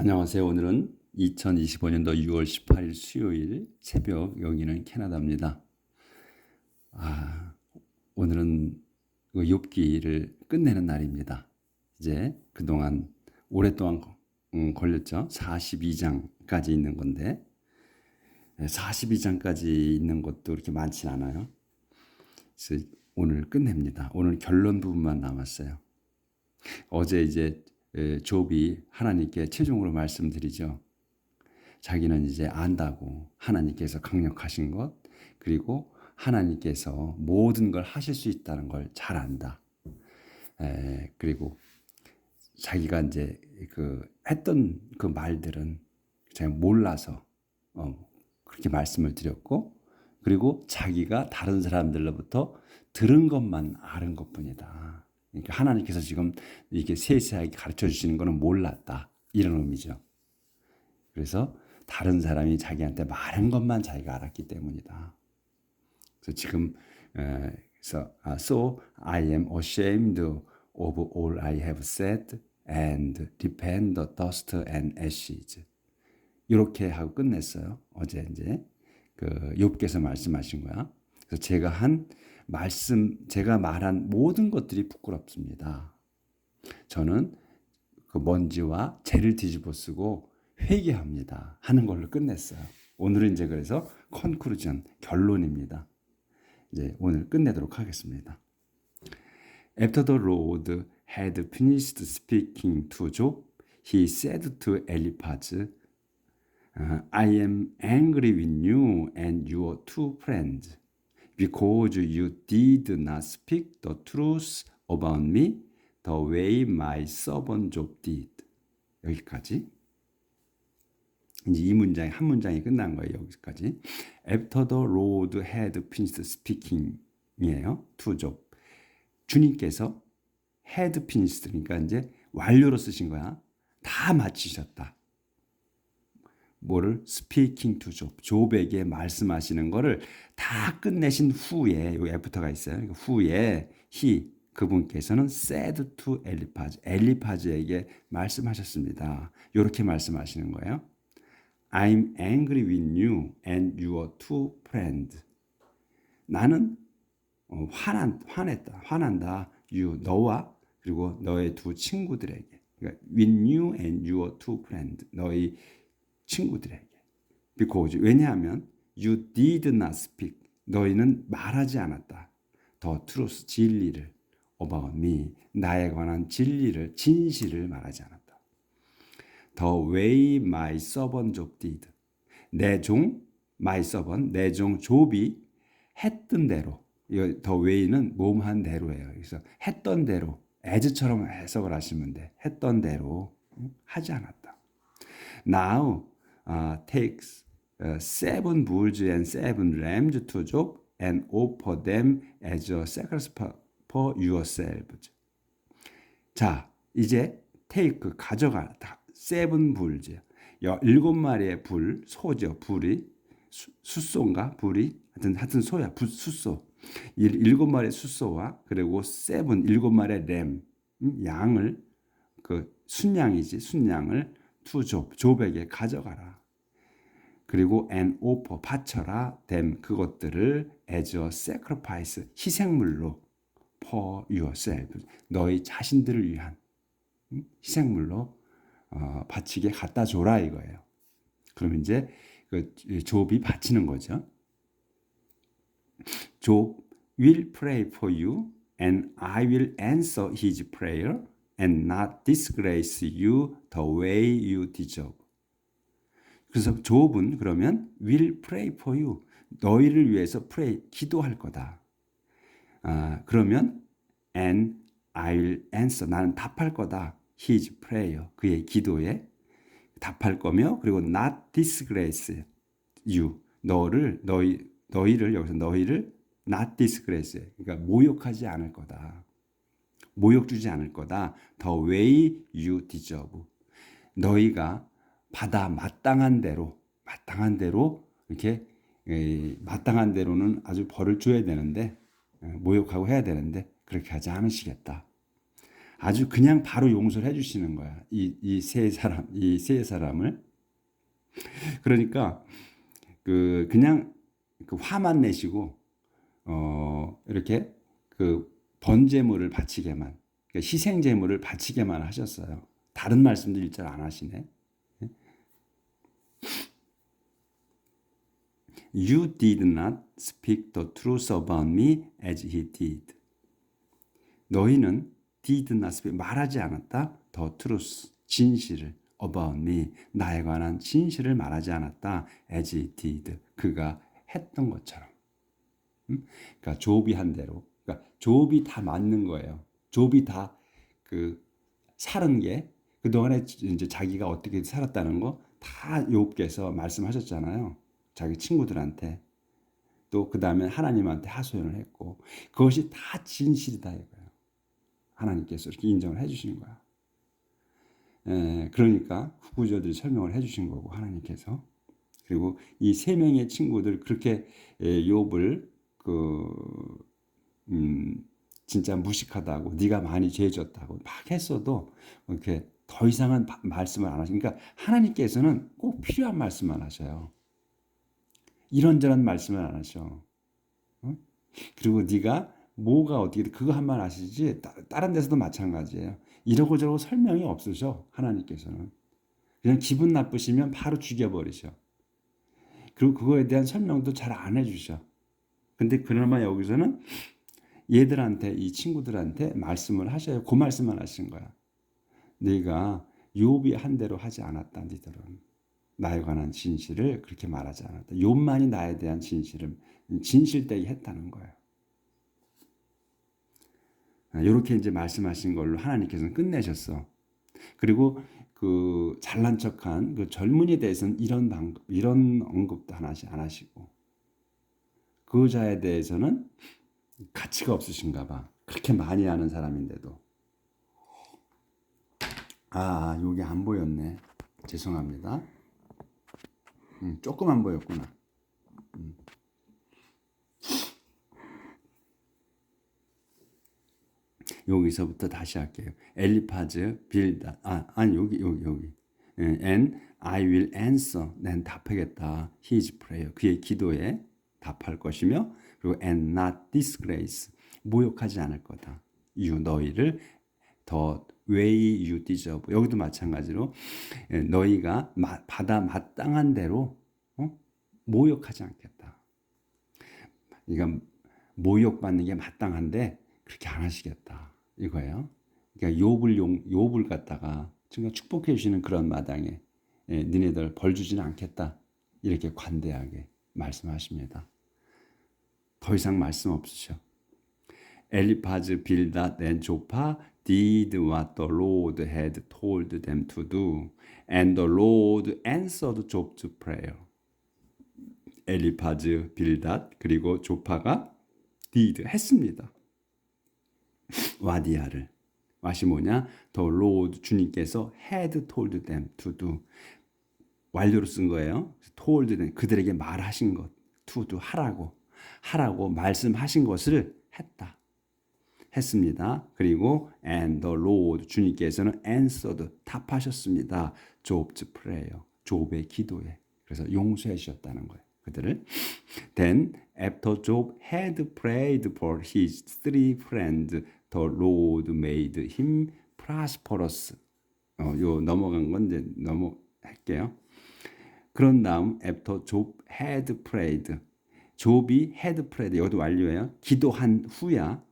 안녕하세요. 오늘은 2025년도 6월 18일 수요일 새벽 여기는 캐나다입니다. 아, 오늘은 그 욥기를 끝내는 날입니다. 이제 그동안 오랫동안 음, 걸렸죠. 42장까지 있는 건데 42장까지 있는 것도 그렇게 많진 않아요. 그래서 오늘 끝냅니다. 오늘 결론 부분만 남았어요. 어제 이제 에, 욥이 하나님께 최종으로 말씀드리죠. 자기는 이제 안다고 하나님께서 강력하신 것 그리고 하나님께서 모든 걸 하실 수 있다는 걸 잘 안다. 에, 그리고 자기가 이제 그 했던 그 말들은 제가 몰라서 어, 그렇게 말씀을 드렸고 그리고 자기가 다른 사람들로부터 들은 것만 아는 것뿐이다. 그러니까 하나님께서 지금 이게 세세하게 가르쳐 주시는 것은 몰랐다. 이런 의미죠. 그래서 다른 사람이 자기한테 말한 것만 자기가 알았기 때문이다. 그래서 지금 에, 그래서 아, so I am ashamed of all I have said and repent the dust and ashes. 이렇게 하고 끝냈어요. 어제 이제 그 욥께서 말씀하신 거야. 그래서 제가 한 말씀 제가 말한 모든 것들이 부끄럽습니다. 저는 그 먼지와 재를 뒤집어 쓰고 회개합니다. 하는 걸로 끝냈어요. 오늘은 이제 그래서 컨크루전 결론입니다. 이제 오늘 끝내도록 하겠습니다. After the Lord had finished speaking to Job, he said to Eliphaz, I am angry with you and your two friends. Because you did not speak the truth about me the way my servant Job did. 여기까지. 이제 이 문장이 한 문장이 끝난 거예요. 여기까지. After the Lord had finished speaking이에요. to Job. 주님께서 had finished 그러니까 이제 완료로 쓰신 거야. 다 마치셨다. 뭐를 speaking to Job, 조백에 말씀하시는 거를 다 끝내신 후에 여기 애프터가 있어요. 후에 he 그분께서는 said 엘리파즈, 엘리파즈에게 말씀하셨습니다. 이렇게 말씀하시는 거예요. I'm angry with you and your two friends. 나는 어, 화난 화냈다, 화난다. you 너와 그리고 너의 두 친구들에게. 그러니까 with you and your two friends. 너희 친구들에게. Because 왜냐하면 you did not speak. 너희는 말하지 않았다. 더 truth 진리를 about me 나에 관한 진리를 진실을 말하지 않았다. The way my servant Job did. 내종 my servant 내종 좁이 했던 대로. 이 the way는 몸한 대로예요. 그래서 했던 대로 as처럼 해석을 하시면 돼. 했던 대로 하지 않았다. Now uh, takes uh, seven bulls and seven lambs to Job and offer them as a sacrifice for yourselves. 자, 이제 take 가져가 seven bulls 일곱 마리의 불 소죠 불이 수, 숫소인가 불이 하여튼 하여튼 소야 불 숫소 일곱 마리의 숫소와 그리고 seven 일곱 마리의 램 양을 그 순양이지 순양을 투 조, 조백에 가져가라. 그리고 an offer 바쳐라 them 그것들을 as a sacrifice 희생물로 for yourself 너희 자신들을 위한 희생물로 어, 바치게 갖다 줘라 이거예요. 그럼 이제 그 조비 바치는 거죠. Job will pray for you and I will answer his prayer and not disgrace you the way you deserve. 그래서 조업은 그러면 will pray for you. 너희를 위해서 pray 기도할 거다. 아, 그러면 and I will answer 나는 답할 거다. his prayer 그의 기도에 답할 거며 그리고 not disgrace you 너를 너희 너희를 여기서 너희를 not disgrace 그러니까 모욕하지 않을 거다. 모욕 주지 않을 거다. The way you deserve. 너희가 받아 마땅한 대로 마땅한 대로 이렇게 마땅한 대로는 아주 벌을 줘야 되는데 모욕하고 해야 되는데 그렇게 하지 않으시겠다. 아주 그냥 바로 용서를 해주시는 거야. 이 이 세 사람 이 세 사람을 그러니까 그 그냥 그 화만 내시고 어 이렇게 그 번제물을 바치게만 그러니까 희생 제물을 바치게만 하셨어요. 다른 말씀들 일절 안 하시네. You did not speak the truth about me as he did. 너희는 did not speak 말하지 않았다. the truth 진실을 about me 나에 관한 진실을 말하지 않았다. as he did 그가 했던 것처럼. 음? 그러니까 조비 한 대로. 그러니까 조비 다 맞는 거예요. 조비 다그 살은 게 그동안에 이제 자기가 어떻게 살았다는 거다 욥께서 말씀하셨잖아요. 자기 친구들한테 또 그 다음에 하나님한테 하소연을 했고 그것이 다 진실이다 이거예요. 하나님께서 이렇게 인정을 해주시는 거야. 에, 그러니까 후구절들이 설명을 해주신 거고 하나님께서 그리고 이 세 명의 친구들 그렇게 에, 욥을 그 음, 진짜 무식하다고 네가 많이 죄졌다고 막 했어도 이렇게 더 이상은 바- 말씀을 안 하시니까 하나님께서는 꼭 필요한 말씀만 하셔요. 이런저런 말씀을 안 하셔. 어? 그리고 네가 뭐가 어떻게 돼? 그거 한말 하시지 따- 다른 데서도 마찬가지예요. 이러고 저러고 설명이 없으셔 하나님께서는 그냥 기분 나쁘시면 바로 죽여버리셔. 그리고 그거에 대한 설명도 잘 안 해주셔. 근데 그나마 여기서는 얘들한테 이 친구들한테 말씀을 하셔요. 그 말씀만 하신 거야. 네가 욥이 한 대로 하지 않았다. 니들은 나에 관한 진실을 그렇게 말하지 않았다. 욥만이 나에 대한 진실을 진실되게 했다는 거예요. 이렇게 이제 말씀하신 걸로 하나님께서는 끝내셨어. 그리고 그 잘난 척한 그 젊은이에 대해서는 이런 방법, 이런 언급도 하나씩 안 하시고 그 여자에 대해서는 가치가 없으신가 봐. 그렇게 많이 아는 사람인데도. 아, 여기 안 보였네. 죄송합니다. 음, 조금 안 보였구나. 음. 여기서부터 다시 할게요. 엘리파즈, 빌다. 아, 아니 여기 여기 여기. 예, and I will answer. 난 답하겠다. His prayer. 그의 기도에 답할 것이며 그리고 and not disgrace. 모욕하지 않을 거다. you 너희를 더 you deserve. 여기도 마찬가지로 예, 너희가 마, 받아 마땅한 대로 어? 모욕하지 않겠다. 그러니까 모욕받는 게 마땅한데 그렇게 안 하시겠다 이거예요. 그러니까 욥을 용 욥을 갖다가 정말 축복해 주시는 그런 마당에 예, 니네들 벌 주지는 않겠다 이렇게 관대하게 말씀하십니다. 더 이상 말씀 없으셔. 엘리파즈 빌닷 앤 조파 did what the Lord had told them to do, and the Lord answered Job's prayer. 엘리파즈 빌닷 그리고 조파가 did 했습니다. 와디아를 왓이 뭐냐? The Lord 주님께서 had told them to do 완료로 쓴 거예요. told them 그들에게 말하신 것 to do 하라고 하라고 말씀하신 것을 했다. 했습니다. 그리고 and the Lord 주님께서는 answered 답하셨습니다. Job's prayer 욥의 기도에 그래서 용서해 주셨다는 거예요. 그들을 then after Job had prayed for his three friends the Lord made him prosperous. 어, 요 넘어간 건 이제 넘어 할게요. 그런 다음 after Job had prayed 욥이 had prayed 여기도 완료예요. 기도한 후야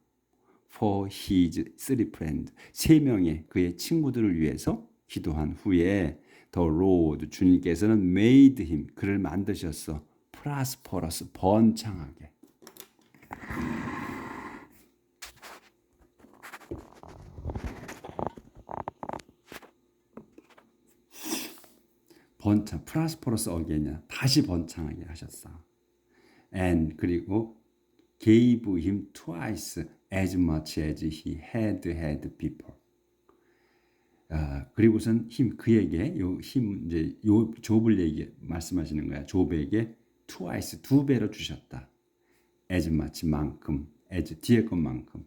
for his three friends. 세 명의 그의 친구들을 위해서 기도한 후에 the Lord 주님께서는 made him 그를 만드셨어 prosperous 번창하게. 번창 프라스퍼러스 어게냐 다시 번창하게 하셨어. and 그리고 gave him twice as much as he had had before. 아, 그리고선 힘 그에게 요힘 이제 요 좁을 얘기 말씀하시는 거야. 좁에게 twice 두 배로 주셨다. as much 만큼 as 뒤에 것만큼.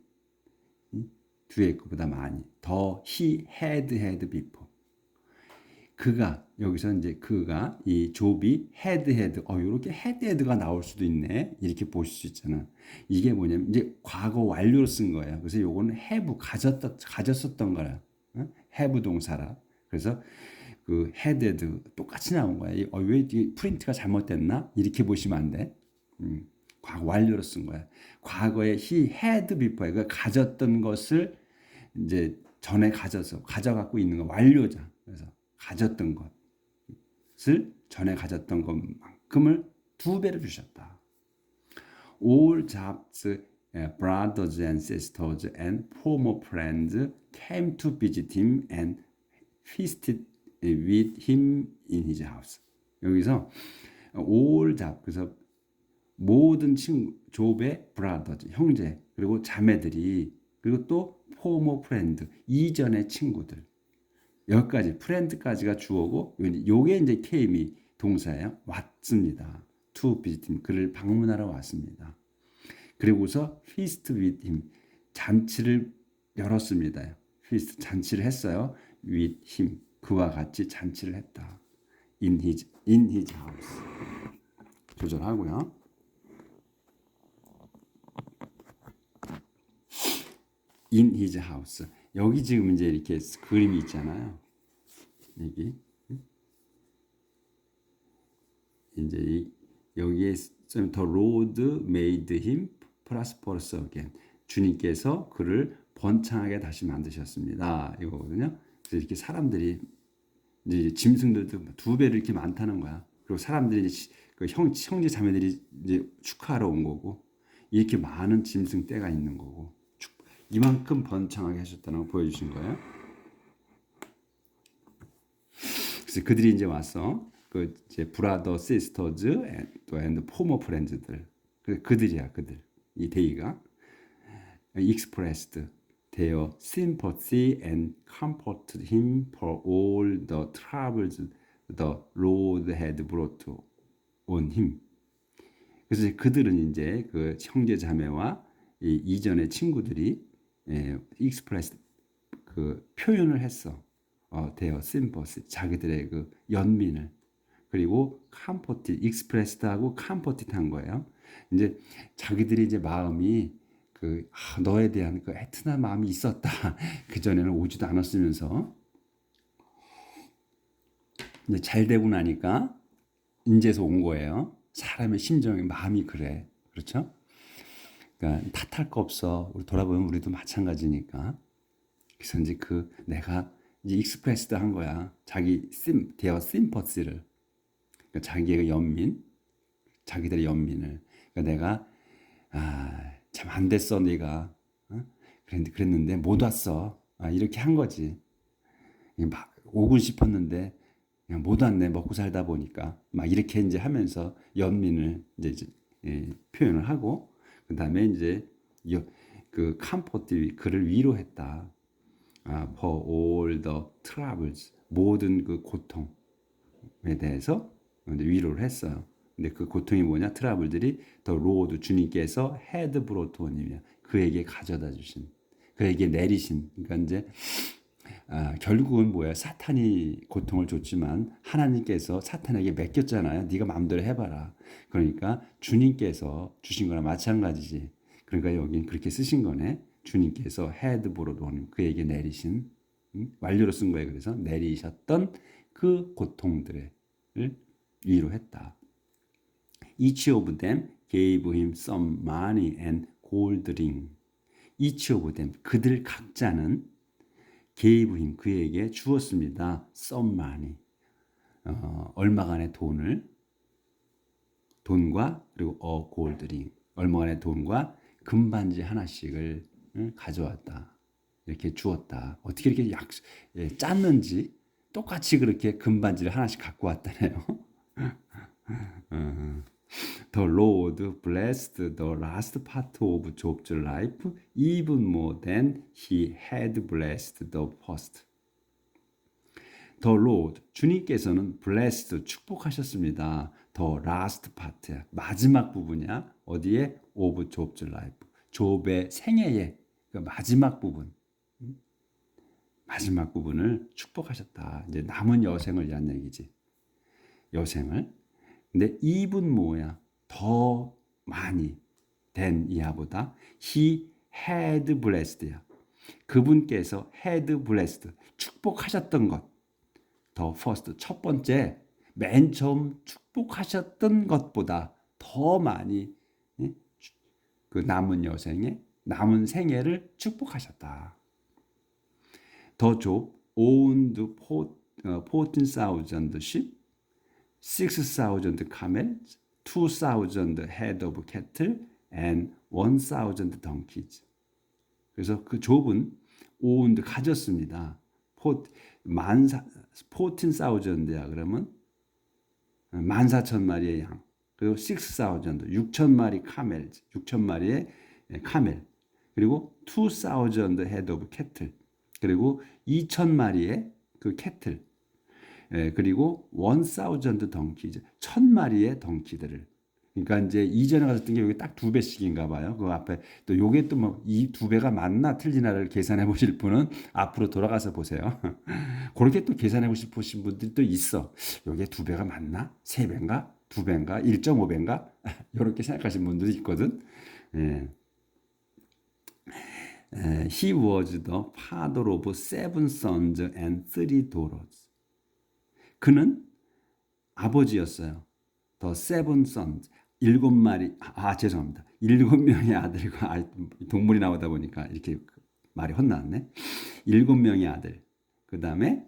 뒤에 것보다 많이. 더 he had had before. 그가 여기서 이제 그가 이 조비 had had 어 이렇게 had had가 나올 수도 있네. 이렇게 보실 수 있잖아. 이게 뭐냐면 이제 과거 완료로 쓴 거예요. 그래서 요거는 have 가졌다 가졌었던 거라. 어? have 동사라. 그래서 그 had had 똑같이 나온 거야. 이- 어, 왜 이게 프린트가 잘못됐나? 이렇게 보시면 안돼. 음, 과거 완료로 쓴 거야. 과거에 he had before 그 가졌던 것을 이제 전에 가져서 가져갖고 있는 거 완료자. 그래서 가졌던 것을 전에 가졌던 것만큼을 두 배로 주셨다. All Job's eh, brothers and sisters and former friends came to visit him and feasted with him in his house. 여기서 all Job 그래서 모든 친구 조베 브라더즈 형제 그리고 자매들이 그리고 또 former friend 이전의 친구들 여기까지 프렌드까지가 주어고 요게 이제 케임이 동사예요. 왔습니다. to visit 그를 방문하러 왔습니다. 그리고서 feast him 잔치를 열었습니다. feast 잔치를 했어요. with 그와 같이 잔치를 했다. in his in his 조절하고요. in his house. 여기 지금 이제 이렇게 그림이 있잖아요. 여기 이제 이, 여기에 좀 the Lord made him prosperous again. 주님께서 그를 번창하게 다시 만드셨습니다. 이거거든요. 그래서 이렇게 사람들이 이제 짐승들도 두 배로 이렇게 많다는 거야. 그리고 사람들이 이제 그 형, 형제 자매들이 이제 축하하러 온 거고 이렇게 많은 짐승 떼가 있는 거고 축- 이만큼 번창하게 하셨다는 걸 보여주신 거예요. 그래서 그들이 이제 와서 그 이제 브라더 시스터즈 또 앤드 포머 프렌즈들 그 그들이야 그들 이 데이가 expressed their sympathy and comforted him for all. 그래서 그들은 이제 그 형제 자매와 이 이전의 친구들이 예, expressed 그 표현을 했어. 어, their sympathy 자기들의 그 연민을 그리고 comforted expressed하고 comforted 한 거예요. 이제 자기들이 이제 마음이 그 아, 너에 대한 그 애틋한 마음이 있었다. 그 전에는 오지도 않았으면서 이제 잘 되고 나니까 인제서 온 거예요. 사람의 심정이 마음이 그래. 그렇죠? 그러니까 탓할 거 없어. 우리 돌아보면 우리도 마찬가지니까. 그래서 이제 그 내가 이제 익스프레스드 한 거야. 자기 심 대어 심퍼스를 그러니까 자기의 연민, 자기들의 연민을. 그러니까 내가 아, 참 안 됐어, 네가. 어? 그랬는데, 그랬는데 못 왔어. 아, 이렇게 한 거지. 막 오고 싶었는데 그냥 못 왔네. 먹고 살다 보니까 막 이렇게 이제 하면서 연민을 이제, 이제, 예, 표현을 하고 그 다음에 이제 여, 그 컴포트 그를 위로했다. 아, for all the troubles 모든 그 고통에 대해서 이제 위로를 했어요. 근데 그 고통이 뭐냐? 트러블들이 더 로드 주님께서 헤드 브로토님이야. 그에게 가져다 주신, 그에게 내리신. 그러니까 이제 아, 결국은 뭐야? 사탄이 고통을 줬지만 하나님께서 사탄에게 맡겼잖아요. 네가 마음대로 해봐라. 그러니까 주님께서 주신 거랑 마찬가지지. 그러니까 여긴 그렇게 쓰신 거네. 주님께서 헤드 브로토님 그에게 내리신 음? 완료로 쓴 거예요. 그래서 내리셨던 그 고통들을 위로했다. Each of them gave him some money and gold ring. Each of them 그들 각자는 him 그에게 주었습니다. money 어, 얼마간의 돈을 돈과 그리고 어 ring 얼마간의 돈과 금반지 하나씩을 응, 가져왔다. 이렇게 주었다. 어떻게 이렇게 약 예, 짰는지 똑같이 그렇게 금반지를 하나씩 갖고 왔다네요. 어. The Lord blessed the last part of Job's life even more than he had blessed the first. The Lord 주님께서는 blessed 축복하셨습니다. The last part 마지막 부분이야. 어디에 of Job's life. 좁의 생애의 그 마지막 부분. 마지막 부분을 축복하셨다. 이제 남은 여생을 위한 얘기지. 여생을. 근데 이분 뭐야? 더 많이 된 이하보다 he had blessed야. 그분께서 had blessed 축복하셨던 것. 더 first 첫 번째 맨 처음 축복하셨던 것보다 더 많이 예? 그 남은 여생에 남은 생애를 축복하셨다. 더조 owned 14,000 어, ship 6,000 camels, 2,000 head of cattle, and 1,000 donkeys. 그래서 그 좁은 오운드 가졌습니다. 포트 만 포틴 사우전드야 그러면? 만 사천 마리의 양. 그리고 식스 사우전드 육천 마리 카멜 육천 마리의 카멜 그리고 투 사우전드 헤드 오브 캐틀 그리고 이천 마리의 그 캐틀 예, 그리고 one thousand donkeys. 천 마리의 덩키들을. 그러니까 이제 이전에 가졌던 게 여기 딱 두 배씩인가 봐요. 그 앞에 또 요게 또 뭐 이 두 배가 맞나 틀리나를 계산해 보실 분은 앞으로 돌아가서 보세요. 그렇게 또 계산해 보신 분들이 또 있어. 요게 두 배가 맞나? 세 배인가? 두 배인가? 1.5배인가? 이렇게 생각하시는 분들이 있거든. 예. He was the father of seven sons and three daughters. 그는 아버지였어요. The seven sons. 일곱 마리, 아, 죄송합니다. 일곱 명의 아들과, 아, 동물이 나오다 보니까 이렇게 말이 혼났네. 일곱 명의 아들. 그 다음에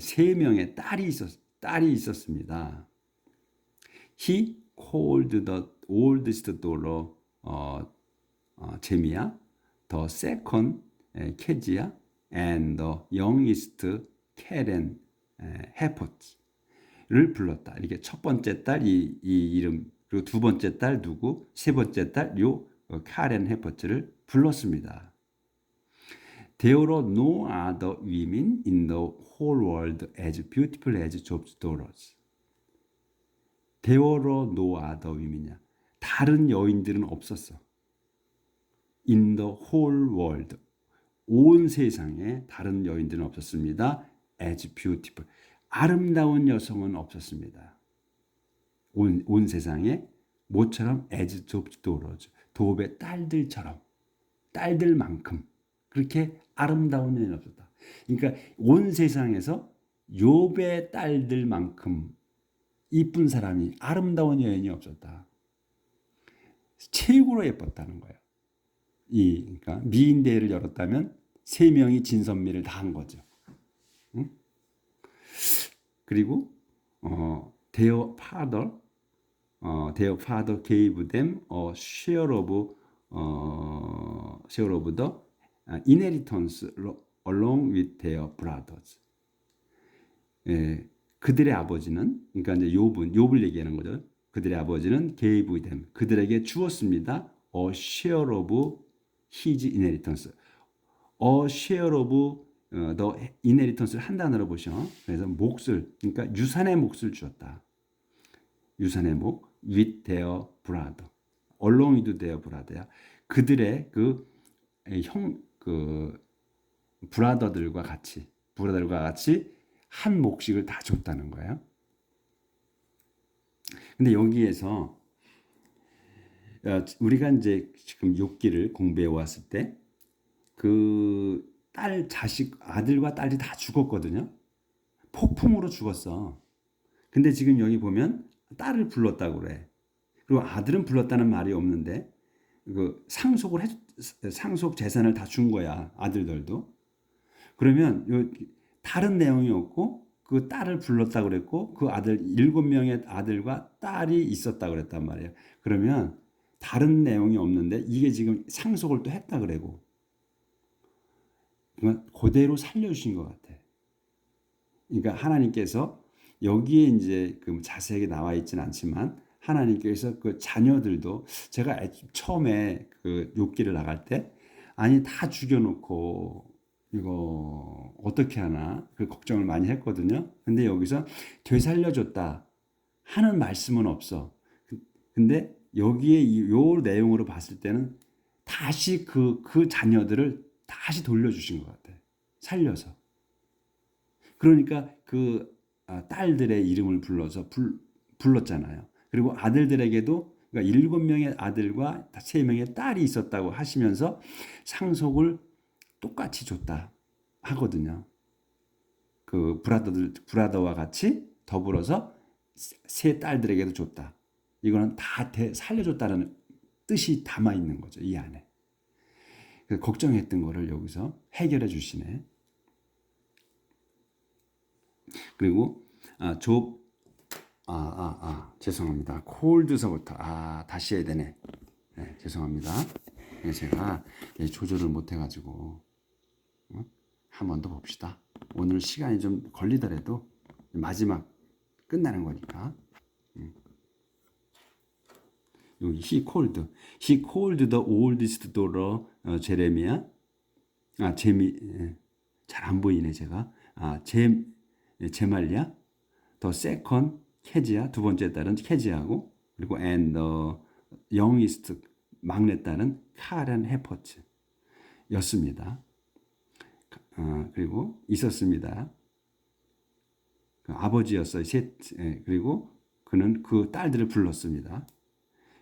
세 명의 딸이 있었, 딸이 있었습니다. He called the oldest daughter, 어, 어, 제미야, the second, 에, 케지야, and the youngest, 케렌, 헤포츠를 불렀다. 이렇게 첫 번째 딸 이 이 이름 그리고 두 번째 딸 누구, 세 번째 딸요 어, 카렌 헤퍼츠를 불렀습니다. There were no other women in the whole world as beautiful as Job's daughters. There were no other women이야. 다른 여인들은 없었어. In the whole world. 온 세상에 다른 여인들은 없었습니다. As beautiful. 아름다운 여성은 없었습니다. 온, 온 세상에 모처럼 as daughters. 도읍의 딸들처럼 딸들만큼 그렇게 아름다운 여인은 없었다. 그러니까 온 세상에서 욥의 딸들만큼 이쁜 사람이 아름다운 여인이 없었다. 최고로 예뻤다는 거예요. 이 그러니까 미인 대회를 열었다면 세 명이 진선미를 다 한 거죠. 응? 그리고 어 their father 어 their father gave them a share of 어 share of the inheritance along with their brothers. 예, 그들의 아버지는 그러니까 이제 욥은 욥을 얘기하는 거죠. 그들의 아버지는 gave them 그들에게 주었습니다. a share of his inheritance. a share of 어, the inheritance를 한 단어로 보셔. 그래서 몫을 그러니까 유산의 몫을 주었다. 유산의 몫 with their brother. along with their brother야. 그들의 그형그 그 브라더들과 같이 브라더들과 같이 한 몫씩을 다 줬다는 거예요. 근데 여기에서 어, 우리가 이제 지금 욥기를 공부해 왔을 때 그 딸 자식 아들과 딸이 다 죽었거든요. 폭풍으로 죽었어. 근데 지금 여기 보면 딸을 불렀다고 그래. 그리고 아들은 불렀다는 말이 없는데 그 상속을 해 상속 재산을 다 준 거야 아들들도. 그러면 요 다른 내용이 없고 그 딸을 불렀다 그랬고 그 아들 일곱 명의 아들과 딸이 있었다 그랬단 말이에요. 그러면 다른 내용이 없는데 이게 지금 상속을 또 했다 그래고 그러니까 그대로 살려주신 것 같아. 그러니까 하나님께서 여기에 이제 그 자세하게 나와 있지는 않지만 하나님께서 그 자녀들도 제가 처음에 그 욕기를 나갈 때 아니 다 죽여놓고 이거 어떻게 하나 그 걱정을 많이 했거든요. 근데 여기서 되살려줬다 하는 말씀은 없어. 근데 여기에 요 내용으로 봤을 때는 다시 그, 그 자녀들을 다시 돌려주신 것 같아. 살려서. 그러니까 그 아, 딸들의 이름을 불러서 불, 불렀잖아요. 그리고 아들들에게도 그러니까 일곱 명의 아들과 세 명의 딸이 있었다고 하시면서 상속을 똑같이 줬다 하거든요. 그 브라더들 브라더와 같이 더불어서 세 딸들에게도 줬다. 이거는 다 대, 살려줬다는 뜻이 담아 있는 거죠 이 안에. 그래서 걱정했던 거를 여기서 해결해 주시네. 그리고 아, 조 아, 아, 아, 죄송합니다. 콜드서부터 아, 다시 해야 되네. 네, 죄송합니다. 네, 제가 조절을 못 해가지고 어? 한번 더 봅시다. 오늘 시간이 좀 걸리더라도 마지막 끝나는 거니까. 음. 여기 he called, he called the oldest daughter 어, 제레미야. 아 제미 예. 잘안 보이네 제가. 아 제 제말리야. 더 세컨 캐지야 두 번째 딸은 캐지하고 그리고 and the youngest 막내 딸은 카렌 헤퍼츠 였습니다. 어, 그리고 있었습니다. 그 아버지였어요. 셋, 예, 그리고 그는 그 딸들을 불렀습니다.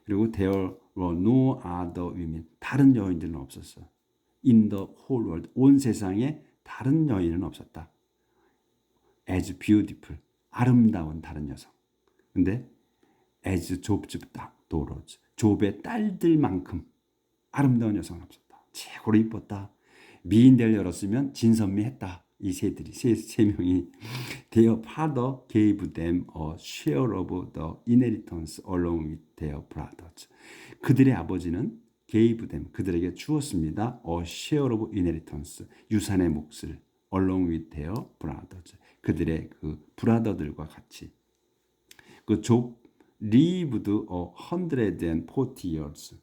그리고 there were no other women. 다른 여인들은 없었어. In the whole world. 온 세상에 다른 여인은 없었다. As beautiful. 아름다운 다른 여성. 근데 as Job's daughters. 좁의 딸들만큼 아름다운 여성은 없었다. 최고로 이뻤다. 미인대를 열었으면 진선미했다. 이 세들이 세, 세 명이 their father gave them a share of the inheritance along with their brothers. 그들의 아버지는 gave them 그들에게 주었습니다. a share of inheritance 유산의 몫을 along with their brothers 그들의 그 브라더들과 같이 그족 lived a hundred and forty years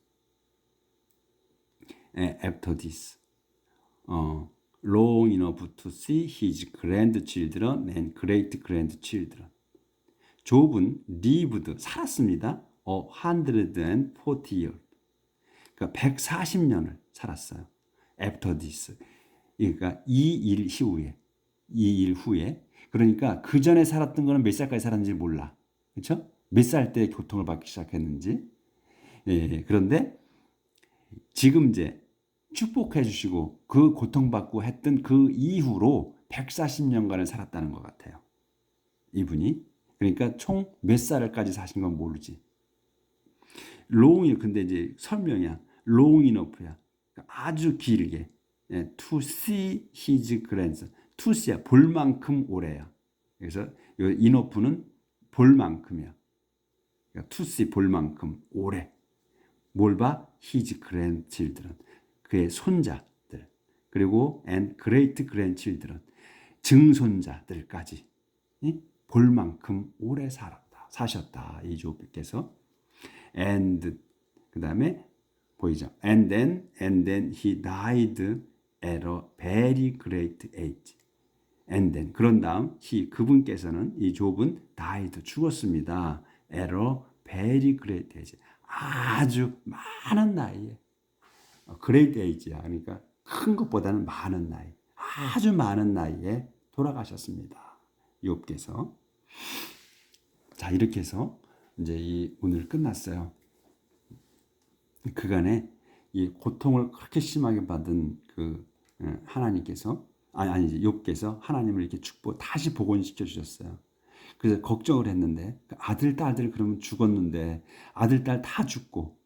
after this. 어, long enough to see his grandchildren and great grandchildren. 좁은 lived 살았습니다. and forty years. 그러니까 140년을 살았어요. after this. 그러니까 이일 이후에 이 일 후에 그러니까 그 전에 살았던 거는 몇 살까지 살았는지 몰라. 그렇죠? 몇 살 때 교통을 받기 시작했는지. 예, 그런데 지금 이제 축복해 주시고 그 고통받고 했던 그 이후로 140년간을 살았다는 것 같아요. 이분이. 그러니까 총 몇 살까지 사신 건 모르지. 롱이 근데 이제 설명이야. long enough야. 아주 길게. 예, to see his grandson. to see야. 볼 만큼 오래야. 그래서 이 enough는 볼 만큼이야. 그러니까 to see 볼 만큼 오래. 뭘 봐? his grandchildren. 그의 손자들. 그리고 and great grandchildren. 증손자들까지 볼 만큼 오래 살았다. 사셨다. 이 조께서 and 그 다음에 보이죠? And then and then he died at a very great age. And then 그런 다음 he 그분께서는 이 좁은 died 죽었습니다. at a very great age. 아주 많은 나이에 그레이트 에이지야. 그러니까 큰 것보다는 많은 나이. 아주 많은 나이에 돌아가셨습니다. 욥께서 자 이렇게 해서 이제 이 오늘 끝났어요. 그간에 이 고통을 그렇게 심하게 받은 그 예, 하나님께서 아니 아니지 욥께서 하나님을 이렇게 축복 다시 복원시켜 주셨어요. 그래서 걱정을 했는데 그 아들 딸들 그러면 죽었는데 아들 딸 다 죽고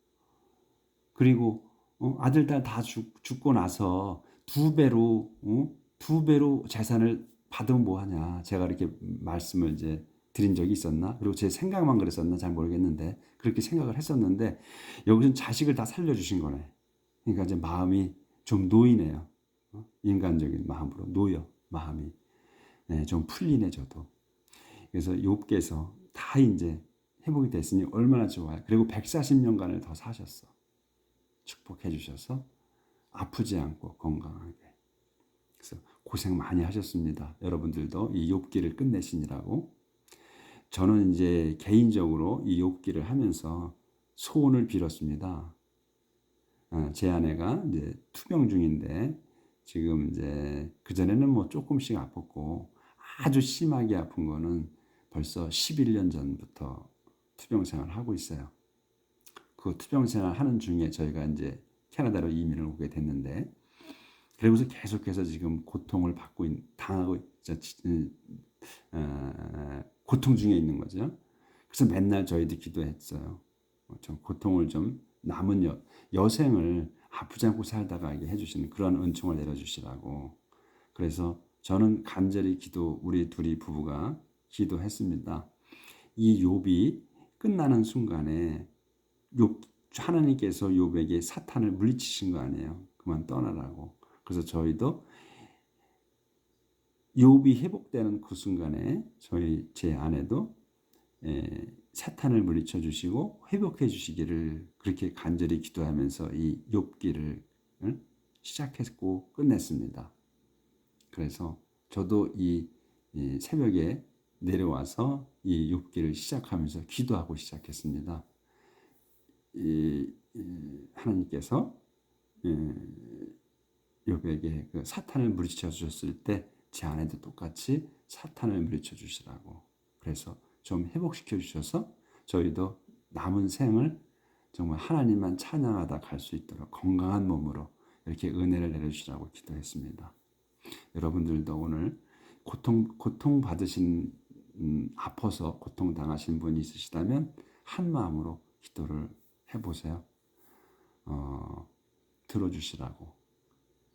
그리고 어, 아들 딸 다 죽고 나서 두 배로 어? 두 배로 재산을 받으면 뭐 하냐. 제가 이렇게 말씀을 이제 드린 적이 있었나? 그리고 제 생각만 그랬었나? 잘 모르겠는데 그렇게 생각을 했었는데 여기서는 자식을 다 살려주신 거네. 그러니까 이제 마음이 좀 놓이네요. 어? 인간적인 마음으로 놓여 마음이. 네, 좀 풀리네 저도. 그래서 욥께서 다 이제 회복이 됐으니 얼마나 좋아요. 그리고 140년간을 더 사셨어 축복해 주셔서 아프지 않고 건강하게. 그래서 고생 많이 하셨습니다. 여러분들도 이 욥기를 끝내시니라고. 저는 이제 개인적으로 이 욥기를 하면서 소원을 빌었습니다. 아, 제 아내가 이제 투병 중인데 지금 이제 그 전에는 뭐 조금씩 아팠고 아주 심하게 아픈 거는 벌써 11년 전부터 투병 생활을 하고 있어요. 그 투병 생활 하는 중에 저희가 이제 캐나다로 이민을 오게 됐는데 그러면서 계속해서 지금 고통을 받고 있, 당하고 음, 어, 고통 중에 있는 거죠. 그래서 맨날 저희도 기도했어요. 어, 좀 고통을 좀 남은 여, 여생을 아프지 않고 살다가 게 해주시는 그런 은총을 내려주시라고. 그래서 저는 간절히 기도 우리 둘이 부부가 기도했습니다. 이 욥이 끝나는 순간에 욥 하나님께서 욥에게 사탄을 물리치신 거 아니에요. 그만 떠나라고. 그래서 저희도 욥이 회복되는 그 순간에 저희 제 아내도 에, 사탄을 물리쳐 주시고 회복해 주시기를 그렇게 간절히 기도하면서 이 욥기를 응? 시작했고 끝냈습니다. 그래서 저도 이, 이 새벽에 내려와서 이 욥기를 시작하면서 기도하고 시작했습니다. 이, 이 하나님께서 예, 욥에게 그 사탄을 물리쳐 주셨을 때제 아내도 똑같이 사탄을 물리쳐 주시라고 그래서 좀 회복시켜 주셔서 저희도 남은 생을 정말 하나님만 찬양하다 갈 수 있도록 건강한 몸으로 이렇게 은혜를 내려주시라고 기도했습니다. 여러분들도 오늘 고통 고통 받으신 음, 아파서 고통 당하신 분이 있으시다면 한 마음으로 기도를 해보세요. 어, 들어주시라고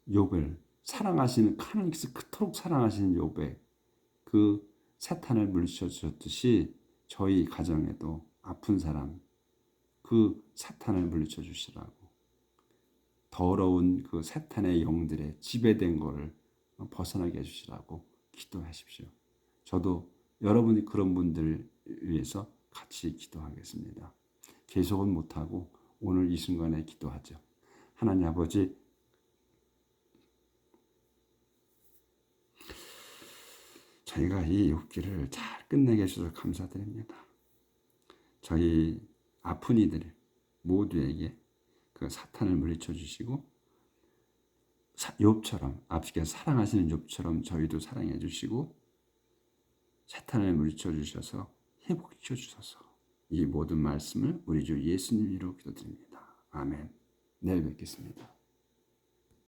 욥을 사랑하시는 하나님께서 그토록 사랑하시는 욥의 그 사탄을 물리쳐 주셨듯이 저희 가정에도 아픈 사람 그 사탄을 물리쳐 주시라고 더러운 그 사탄의 영들의 지배된 것을 벗어나게 해주시라고 기도하십시오. 저도 여러분이 그런 분들 위해서 같이 기도하겠습니다. 계속은 못하고 오늘 이 순간에 기도하죠. 하나님 아버지 저희가 이 욕기를 잘 끝내게 해주셔서 감사드립니다. 저희 아픈 이들 모두에게 그 사탄을 물리쳐 주시고 욥처럼 앞서 사랑하시는 욥처럼 저희도 사랑해 주시고 사탄을 물리쳐 주셔서 회복시켜 주셔서 이 모든 말씀을 우리 주 예수님 이로 기도드립니다. 아멘. 내일 뵙겠습니다.